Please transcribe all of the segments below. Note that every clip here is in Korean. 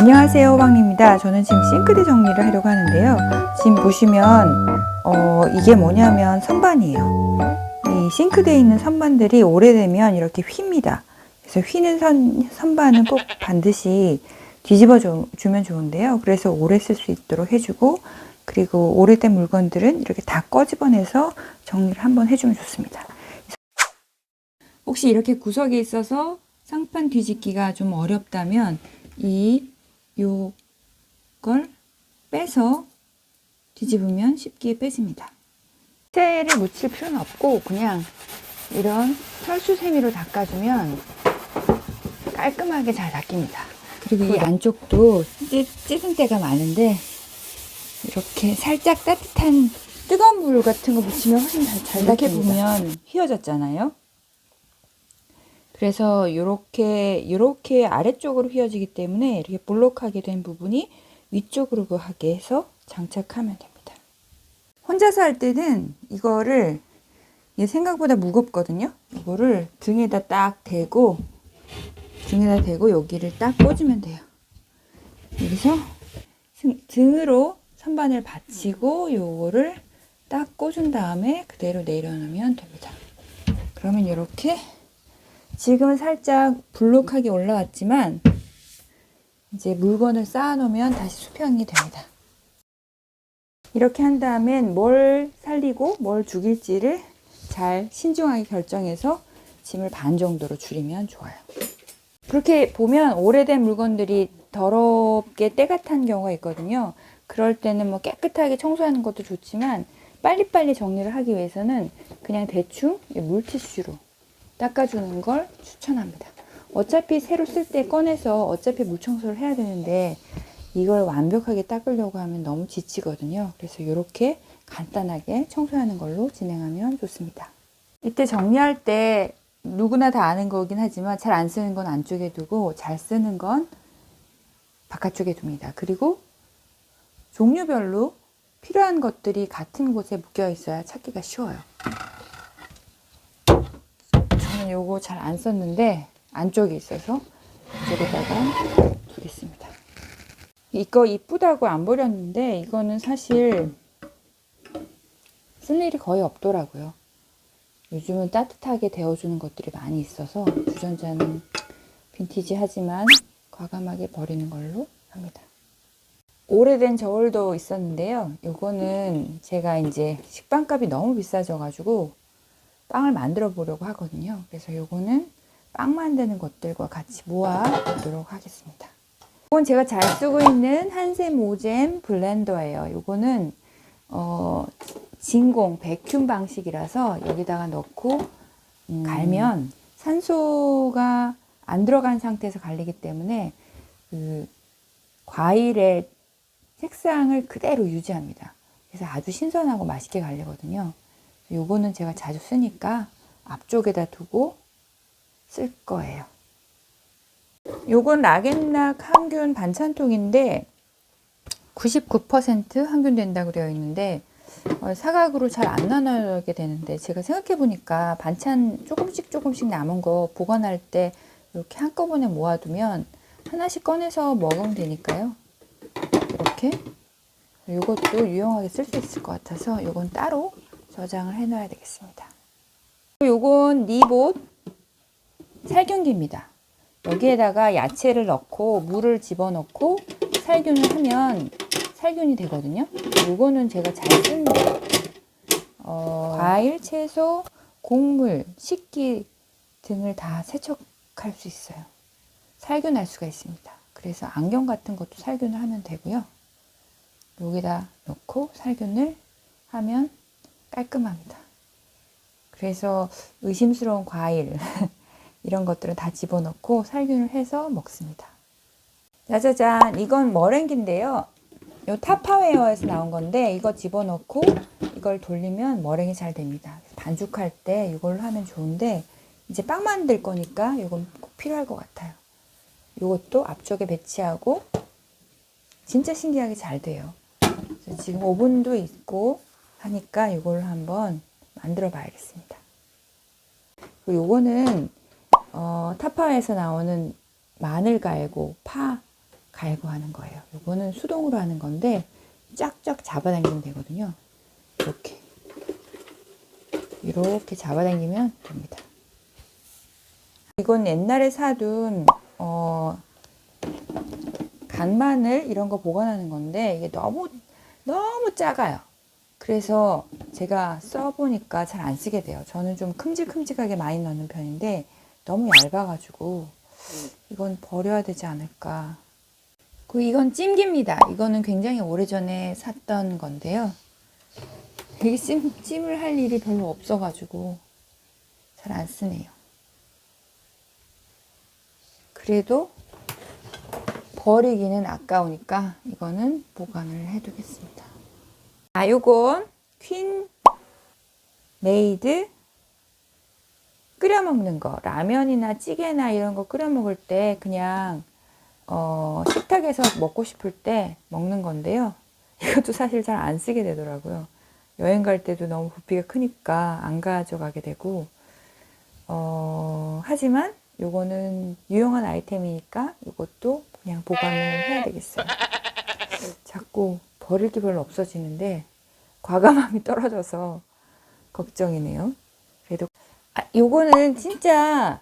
안녕하세요 호박입니다. 저는 지금 싱크대 정리를 하려고 하는데요. 지금 보시면 어, 이게 뭐냐면 선반이에요. 이 싱크대에 있는 선반들이 오래되면 이렇게 휩니다. 그래서 휘는 선, 선반은 꼭 반드시 뒤집어 주, 주면 좋은데요. 그래서 오래 쓸 수 있도록 해주고 그리고 오래된 물건들은 이렇게 다 꺼집어내서 정리를 한번 해주면 좋습니다. 혹시 이렇게 구석에 있어서 상판 뒤집기가 좀 어렵다면 이 요걸 빼서 뒤집으면 쉽게 빼집니다. 세를 묻힐 필요는 없고 그냥 이런 철수세미로 닦아주면 깔끔하게 잘 닦입니다. 그리고 이 안쪽도 찌, 찌든 때가 많은데 이렇게 살짝 따뜻한 뜨거운 물 같은 거 묻히면 훨씬 잘, 잘 이렇게 보면 휘어졌잖아요. 그래서 이렇게 이렇게 아래쪽으로 휘어지기 때문에 이렇게 볼록하게 된 부분이 위쪽으로 하게 해서 장착하면 됩니다. 혼자서 할 때는 이거를 이게 생각보다 무겁거든요. 이거를 등에다 딱 대고 등에다 대고 여기를 딱 꽂으면 돼요. 여기서 등- 등으로 선반을 받치고 요거를 딱 꽂은 다음에 그대로 내려놓으면 됩니다. 그러면 이렇게 지금은 살짝 불룩하게 올라왔지만 이제 물건을 쌓아 놓으면 다시 수평이 됩니다. 이렇게 한 다음엔 뭘 살리고 뭘 죽일지를 잘 신중하게 결정해서 짐을 반 정도로 줄이면 좋아요. 그렇게 보면 오래된 물건들이 더럽게 때가 탄 경우가 있거든요. 그럴 때는 뭐 깨끗하게 청소하는 것도 좋지만 빨리빨리 정리를 하기 위해서는 그냥 대충 이 물티슈로 닦아주는 걸 추천합니다. 어차피 새로 쓸 때 꺼내서 어차피 물 청소를 해야 되는데 이걸 완벽하게 닦으려고 하면 너무 지치거든요. 그래서 이렇게 간단하게 청소하는 걸로 진행하면 좋습니다. 이때 정리할 때 누구나 다 아는 거긴 하지만 잘 안 쓰는 건 안쪽에 두고 잘 쓰는 건 바깥쪽에 둡니다. 그리고 종류별로 필요한 것들이 같은 곳에 묶여 있어야 찾기가 쉬워요. 요거 잘 안 썼는데 안쪽에 있어서 이쪽에다가 두겠습니다. 이거 이쁘다고 안 버렸는데 이거는 사실 쓸 일이 거의 없더라고요. 요즘은 따뜻하게 데워주는 것들이 많이 있어서 주전자는 빈티지 하지만 과감하게 버리는 걸로 합니다. 오래된 저울도 있었는데요. 요거는 제가 이제 식빵값이 너무 비싸져가지고 빵을 만들어 보려고 하거든요. 그래서 요거는 빵 만드는 것들과 같이 모아 보도록 하겠습니다. 이건 제가 잘 쓰고 있는 한샘 오잼 블렌더예요. 요거는 어, 진공 백큐 방식이라서 여기다가 넣고 음, 갈면 산소가 안 들어간 상태에서 갈리기 때문에 그 과일의 색상을 그대로 유지합니다. 그래서 아주 신선하고 맛있게 갈리거든요. 요거는 제가 자주 쓰니까 앞쪽에다 두고 쓸 거예요. 요건 락앤락 항균 반찬통인데 99% 항균 된다고 되어 있는데 어, 사각으로 잘 안 나눠게 되는데 제가 생각해 보니까 반찬 조금씩 조금씩 남은 거 보관할 때 이렇게 한꺼번에 모아두면 하나씩 꺼내서 먹으면 되니까요. 이렇게 이것도 유용하게 쓸 수 있을 것 같아서 이건 따로 저장을 해 놔야 되겠습니다. 요건 리봇 살균기입니다. 여기에다가 야채를 넣고 물을 집어넣고 살균을 하면 살균이 되거든요. 요거는 제가 잘 씁니다. 어, 과일, 채소, 곡물, 식기 등을 다 세척할 수 있어요. 살균할 수가 있습니다. 그래서 안경 같은 것도 살균을 하면 되고요. 여기다 넣고 살균을 하면 깔끔합니다. 그래서 의심스러운 과일 이런 것들은 다 집어넣고 살균을 해서 먹습니다. 짜자잔 이건 머랭기인데요. 요 타파웨어에서 나온 건데 이거 집어넣고 이걸 돌리면 머랭이 잘 됩니다. 반죽할 때 이걸로 하면 좋은데 이제 빵 만들 거니까 이건 꼭 필요할 것 같아요. 이것도 앞쪽에 배치하고 진짜 신기하게 잘 돼요. 지금 오븐도 있고 하니까 이걸 한번 만들어 봐야겠습니다. 요거는 어, 타파에서 나오는 마늘 갈고 파 갈고 하는 거예요. 요거는 수동으로 하는 건데 쫙쫙 잡아당기면 되거든요. 이렇게 이렇게 잡아당기면 됩니다. 이건 옛날에 사둔 어, 간마늘 이런 거 보관하는 건데 이게 너무 너무 작아요. 그래서 제가 써보니까 잘 안 쓰게 돼요. 저는 좀 큼직큼직하게 많이 넣는 편인데 너무 얇아가지고 이건 버려야 되지 않을까. 그 이건 찜기입니다. 이거는 굉장히 오래전에 샀던 건데요. 이게 찜, 찜을 할 일이 별로 없어가지고 잘 안 쓰네요. 그래도 버리기는 아까우니까 이거는 보관을 해두겠습니다. 아, 요건 퀸 메이드 끓여 먹는 거 라면이나 찌개나 이런 거 끓여 먹을 때 그냥 어, 식탁에서 먹고 싶을 때 먹는 건데요. 이것도 사실 잘 안 쓰게 되더라고요. 여행 갈 때도 너무 부피가 크니까 안 가져가게 되고 어, 하지만 요거는 유용한 아이템이니까 이것도 그냥 보관을 해야 되겠어요. 자꾸 버릴 게 별로 없어지는데 과감함이 떨어져서 걱정이네요. 그래도 아, 요거는 진짜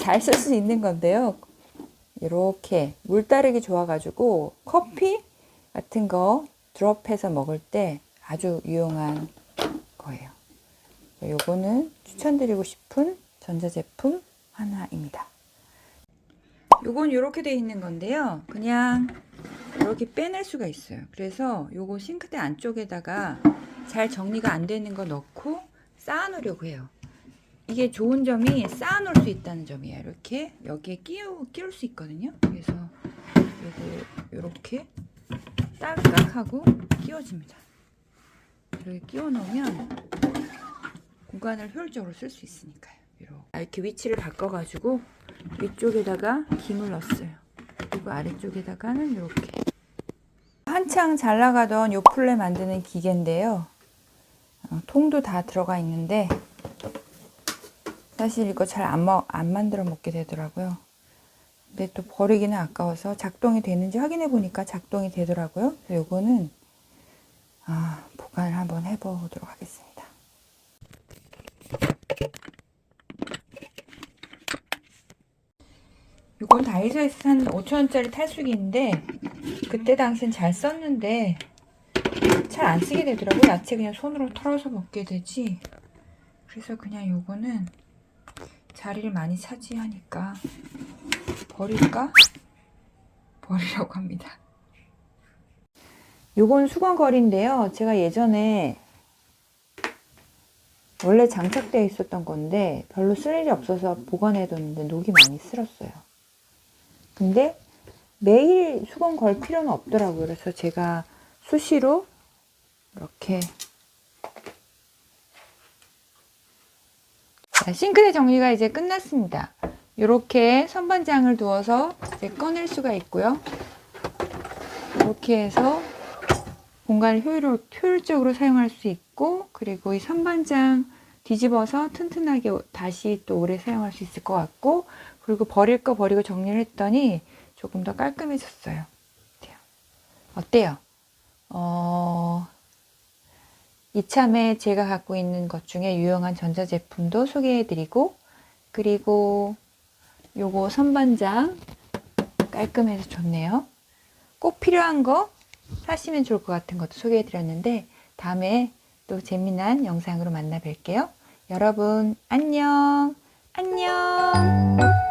잘 쓸 수 있는 건데요. 이렇게 물 따르기 좋아가지고 커피 같은 거 드롭해서 먹을 때 아주 유용한 거예요. 요거는 추천드리고 싶은 전자제품 하나입니다. 요건 이렇게 돼 있는 건데요. 그냥 이렇게 빼낼 수가 있어요. 그래서 요거 싱크대 안쪽에다가 잘 정리가 안 되는 거 넣고 쌓아놓으려고 해요. 이게 좋은 점이 쌓아놓을 수 있다는 점이에요. 이렇게 여기에 끼우, 끼울 수 있거든요. 그래서 요거 이렇게 딱딱 하고 끼워집니다. 이렇게 끼워 놓으면 공간을 효율적으로 쓸 수 있으니까요. 이렇게. 이렇게 위치를 바꿔가지고 위쪽에다가 김을 넣었어요. 그리고 아래쪽에다가는 이렇게 한창 잘 나가던 요 플레 만드는 기계인데요. 어, 통도 다 들어가 있는데 사실 이거 잘안 안 만들어 먹게 되더라고요. 근데 또 버리기는 아까워서 작동이 되는지 확인해 보니까 작동이 되더라고요. 그래서 요거는 아, 보관을 한번 해보도록 하겠습니다. 이건 다이소에서 산 5천원짜리 탈수기인데 그때 당시엔 잘 썼는데 잘 안 쓰게 되더라고요. 야채 그냥 손으로 털어서 먹게 되지. 그래서 그냥 요거는 자리를 많이 차지하니까 버릴까? 버리려고 합니다. 요건 수건거리인데요. 제가 예전에 원래 장착되어 있었던 건데 별로 쓸 일이 없어서 보관해뒀는데 녹이 많이 쓸었어요. 근데 매일 수건 걸 필요는 없더라고요. 그래서 제가 수시로 이렇게 자, 싱크대 정리가 이제 끝났습니다. 이렇게 선반장을 두어서 꺼낼 수가 있고요. 이렇게 해서 공간을 효율, 효율적으로 사용할 수 있고 그리고 이 선반장 뒤집어서 튼튼하게 다시 또 오래 사용할 수 있을 것 같고 그리고 버릴 거 버리고 정리를 했더니 조금 더 깔끔해졌어요. 어때요? 어, 이참에 제가 갖고 있는 것 중에 유용한 전자제품도 소개해드리고 그리고 요거 선반장 깔끔해서 좋네요. 꼭 필요한 거 사시면 좋을 것 같은 것도 소개해드렸는데 다음에 또 재미난 영상으로 만나 뵐게요. 여러분 안녕. 안녕